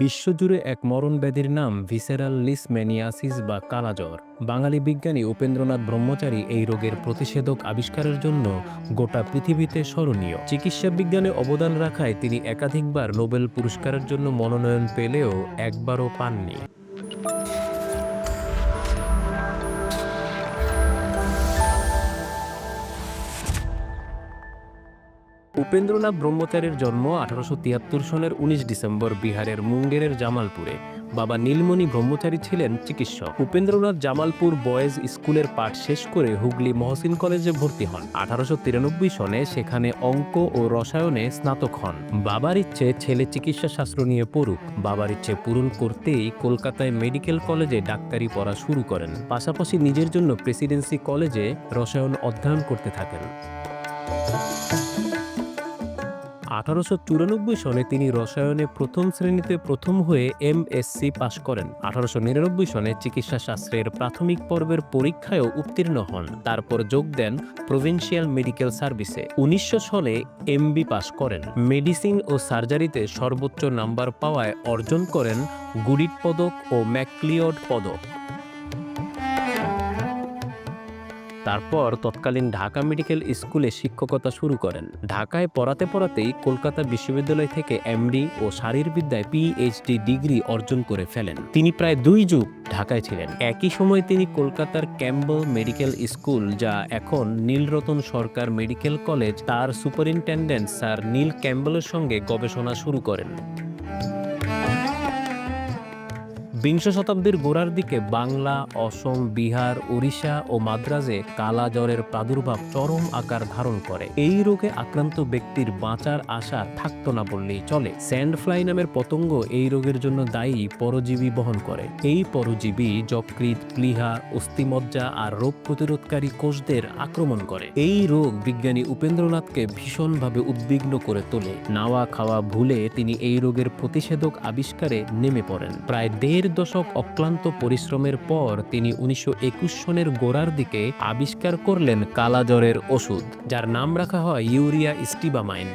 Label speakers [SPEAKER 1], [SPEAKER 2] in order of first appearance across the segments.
[SPEAKER 1] বিশ্বজুড়ে এক মরণ ব্যাধির নাম ভিসেরাল লিসম্যানিয়াসিস বা কালাজ্বর। বাঙালি বিজ্ঞানী উপেন্দ্রনাথ ব্রহ্মচারী এই রোগের প্রতিষেধক আবিষ্কারের জন্য গোটা পৃথিবীতে স্মরণীয়। চিকিৎসা বিজ্ঞানে অবদান রাখায় তিনি একাধিকবার নোবেল পুরস্কারের জন্য মনোনয়ন পেলেও একবারও পাননি। উপেন্দ্রনাথ ব্রহ্মচারীর জন্ম আঠারোশো তিয়াত্তর সনের উনিশ ডিসেম্বর বিহারের মুঙ্গেরের জামালপুরে। বাবা নীলমণি ব্রহ্মচারী ছিলেন চিকিৎসক। উপেন্দ্রনাথ জামালপুর বয়েজ স্কুলের পাঠ শেষ করে হুগলি মহসিন কলেজে ভর্তি হন। আঠারোশো তিরানব্বই সনে সেখানে অঙ্ক ও রসায়নে স্নাতক হন। বাবার ইচ্ছে ছেলে চিকিৎসা শাস্ত্র নিয়ে পড়ুক। বাবার ইচ্ছে পূরণ করতেই কলকাতায় মেডিকেল কলেজে ডাক্তারি পড়া শুরু করেন। পাশাপাশি নিজের জন্য প্রেসিডেন্সি কলেজে রসায়ন অধ্যয়ন করতে থাকেন। আঠারোশো চুরানব্বই সনে তিনি রসায়নে প্রথম শ্রেণীতে প্রথম হয়ে এমএসসি পাশ করেন। আঠারোশো নিরানব্বই সনে চিকিৎসা শাস্ত্রের প্রাথমিক পর্বের পরীক্ষায়ও উত্তীর্ণ হন। তারপর যোগ দেন প্রভিন্সিয়াল মেডিকেল সার্ভিসে। উনিশশো সনে এমবি পাশ করেন। মেডিসিন ও সার্জারিতে সর্বোচ্চ নাম্বার পাওয়ায় অর্জন করেন গুডিট পদক ও ম্যাকলিওড পদক। তারপর তৎকালীন ঢাকা মেডিকেল স্কুলে শিক্ষকতা শুরু করেন। ঢাকায় পড়াতে পড়াতেই কলকাতা বিশ্ববিদ্যালয় থেকে এমডি ও শারীরবিদ্যায় পিএইচডি ডিগ্রি অর্জন করে ফেলেন। তিনি প্রায় দুই যুগ ঢাকায় ছিলেন। একই সময় তিনি কলকাতার ক্যাম্বল মেডিকেল স্কুল, যা এখন নীলরতন সরকার মেডিকেল কলেজ, তার সুপারিনটেন্ডেন্ট স্যার নীল ক্যাম্বলের সঙ্গে গবেষণা শুরু করেন। বিংশ শতাব্দীর গোড়ার দিকে বাংলা, অসম, বিহার, ওড়িশা ও মাদ্রাজে কালা জ্বরের প্রাদুর্ভাব চরম আকার ধারণ করে। এই রোগে আক্রান্ত ব্যক্তির বাঁচার আশা থাকতো না বললেই চলে। স্যান্ড ফ্লাই নামের পতঙ্গ এই রোগের জন্য দায়ী পরজীবী বহন করে। এই পরজীবী যকৃত প্লীহা, অস্থিমজ্জা আর রোগ প্রতিরোধকারী কোষদের আক্রমণ করে। এই রোগ বিজ্ঞানী উপেন্দ্রনাথকে ভীষণভাবে উদ্বিগ্ন করে তোলে। নাওয়া খাওয়া ভুলে তিনি এই রোগের প্রতিষেধক আবিষ্কারে নেমে পড়েন। প্রায় দেড় দশক অক্লান্ত পরিশ্রমের পর তিনি উনিশশো একুশ সনের গোড়ার দিকে আবিষ্কার করলেন কালাজ্বরের ওষুধ, যার নাম রাখা হয় ইউরিয়া স্টিবামাইন।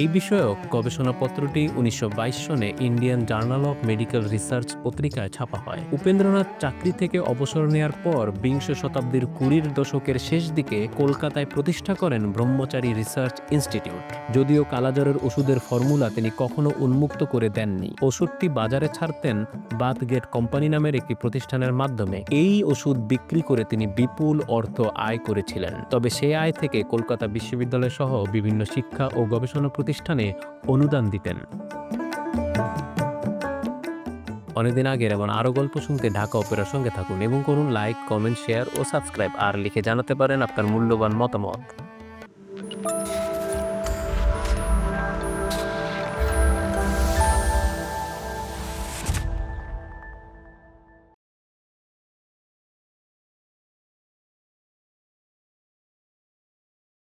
[SPEAKER 1] এই বিষয়ক গবেষণাপত্রটি উনিশশো বাইশ সনে Indian journal of medical research পত্রিকায় ছাপা হয়। উপেন্দ্রনাথ চাকরি থেকে অবসর নেয়ার পর বিংশ শতাব্দীর কুড়ির দশকের শেষ দিকে কলকাতায় প্রতিষ্ঠা করেন ব্রহ্মচারী রিসার্চ ইনস্টিটিউট। যদিও কালাজ্বরের ওষুধের ফর্মুলা তিনি কখনো উন্মুক্ত করে দেননি। ওষুধটি বাজারে ছাড়তেন বাথগেট কোম্পানি নামের একটি প্রতিষ্ঠানের মাধ্যমে। এই ওষুধ বিক্রি করে তিনি বিপুল অর্থ আয় করেছিলেন। তবে সেই আয় থেকে কলকাতা বিশ্ববিদ্যালয় সহ বিভিন্ন শিক্ষা ও গবেষণা প্রতিষ্ঠানে অনুদান দিতেন। অনেকদিন আগের এবং আরও গল্প শুনতে ঢাকা অপেরার সঙ্গে থাকুন এবং করুন লাইক, কমেন্ট, শেয়ার ও সাবস্ক্রাইব। আর লিখে জানাতে পারেন আপনার মূল্যবান মতামত।